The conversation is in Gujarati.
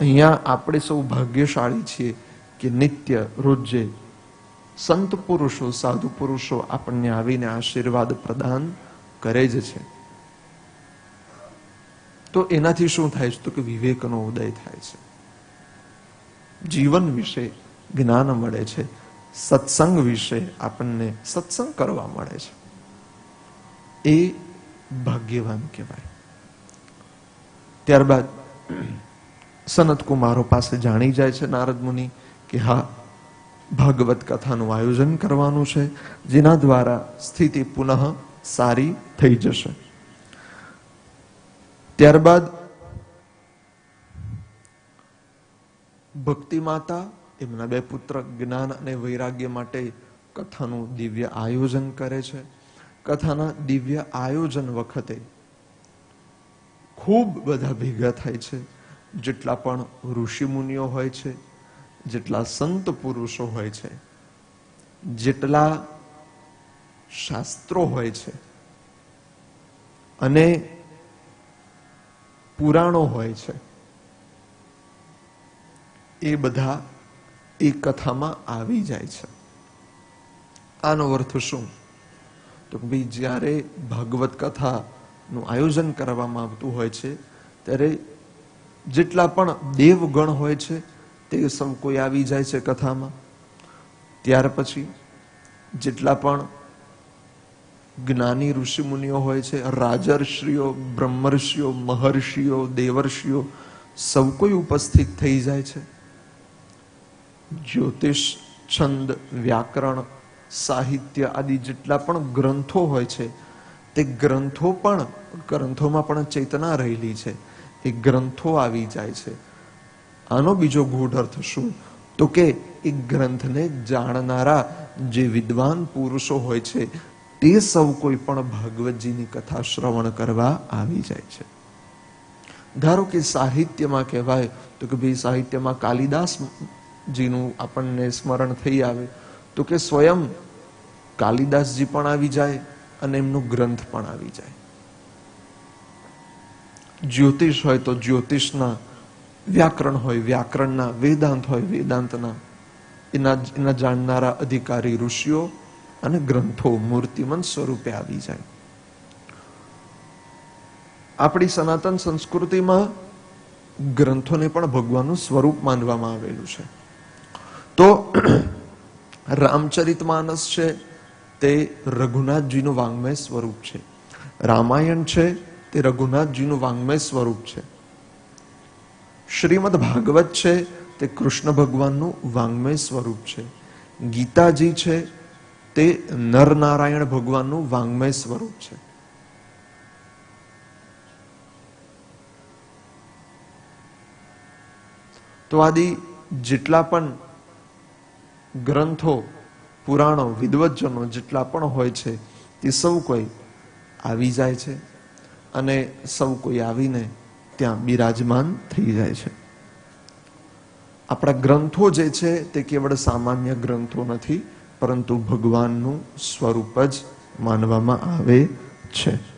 અહીંયા આપણે સૌ ભાગ્યશાળી છીએ કે નિત્ય, રોજે સંત પુરુષો, સાધુ પુરુષો આપણને આવીને આશીર્વાદ પ્રદાન કરે જ છે. તો એનાથી શું થાય છે? તો કે વિવેકનો ઉદય થાય છે. જીવન વિશે જ્ઞાન મળે છે. સત્સંગ વિશે આપણને સત્સંગ કરવા મળે છે. એ ભાગ્યવાન કહેવાય. ત્યારબાદ સનત કુમારો પાસે જાણી જાય છે નારદ મુનિ કે હા, ભાગવત કથાનું આયોજન કરવાનું છે, જેના દ્વારા સ્થિતિ પુનઃ સારી થઈ જશે. ત્યારબાદ ભક્તિ માતા, એમના બે પુત્ર જ્ઞાન અને વૈરાગ્ય માટે કથાનું દિવ્ય આયોજન કરે છે. કથાના દિવ્ય આયોજન વખતે ખૂબ બધા ભેગા થાય છે. જેટલા પણ ઋષિમુનિઓ હોય છે, જેટલા સંત પુરુષો હોય છે, જેટલા શાસ્ત્રો હોય છે, અને પુરાણો હોય છે, એ બધા એ કથામાં આવી જાય છે. આનો અર્થ શું? તો ભાઈ જ્યારે ભાગવત કથાનું આયોજન કરવામાં આવતું હોય છે, ત્યારે જેટલા પણ દેવગણ હોય છે, તે સૌ કોઈ આવી જાય છે કથામાં. ત્યાર પછી જેટલા પણ જ્ઞાની ઋષિમુનિઓ હોય છે, રાજર્ષિઓ, બ્રહ્મર્ષિઓ, મહર્ષિઓ, દેવર્ષિઓ સૌ કોઈ ઉપસ્થિત થઈ જાય છે. જ્યોતિષ, છંદ, વ્યાકરણ, સાહિત્ય આદિ જેટલા પણ ગ્રંથો હોય છે, તે ગ્રંથો પણ, ગ્રંથોમાં પણ ચેતના રહેલી છે. એ ગ્રંથો આવી જાય છે. આનો બીજો ગૂઢ અર્થ શું? તો કે એ ગ્રંથને જાણનારા જે વિદ્વાન પુરુષો હોય છે, તે સૌ કોઈ પણ ભાગવતજીની કથા શ્રવણ કરવા આવી જાય છે. ધારો કે સાહિત્યમાં કહેવાય, તો કે ભાઈ સાહિત્યમાં કાલિદાસ જીનું આપણને સ્મરણ થઈ આવે, તો કે સ્વયં કાલિદાસજી પણ આવી જાય અને એમનો ગ્રંથ પણ આવી જાય. જ્યોતિષ હોય તો જ્યોતિષના વ્યાકરણ હોય, વ્યાકરણના, વેદાંત હોય, વેદાંતના. એના એના જાણનારા અધિકારી, ઋષિઓ અને ગ્રંથો, મૂર્તિમંત સ્વરૂપે આવી જાય. આપણી સનાતન સંસ્કૃતિમાં ગ્રંથોને પણ ભગવાનનું સ્વરૂપ માનવામાં આવેલું છે. તો રામચરિત માનસ છે, તે રઘુનાથજીનું વાંગ્મય સ્વરૂપ છે. રામાયણ છે તે રઘુનાથજીનું વાંગ્મય સ્વરૂપ છે. શ્રીમદ ભાગવત છે તે કૃષ્ણ ભગવાનનું વાંગ્મય સ્વરૂપ છે. ગીતાજી છે તે નરનારાયણ ભગવાનનું વાંગ્મય સ્વરૂપ છે. તો આદિ જેટલા પણ ગ્રંથો, પુરાણો વિદવજનો જેટલા પણ હોય છે, તે સૌ કોઈ આવી જાય છે. અને સૌ કોઈ આવીને ત્યાં બિરાજમાન થઈ જાય છે. આપણા ગ્રંથો જે છે તે કેવળ સામાન્ય ગ્રંથો નથી, પરંતુ ભગવાનનું સ્વરૂપ જ માનવામાં આવે છે.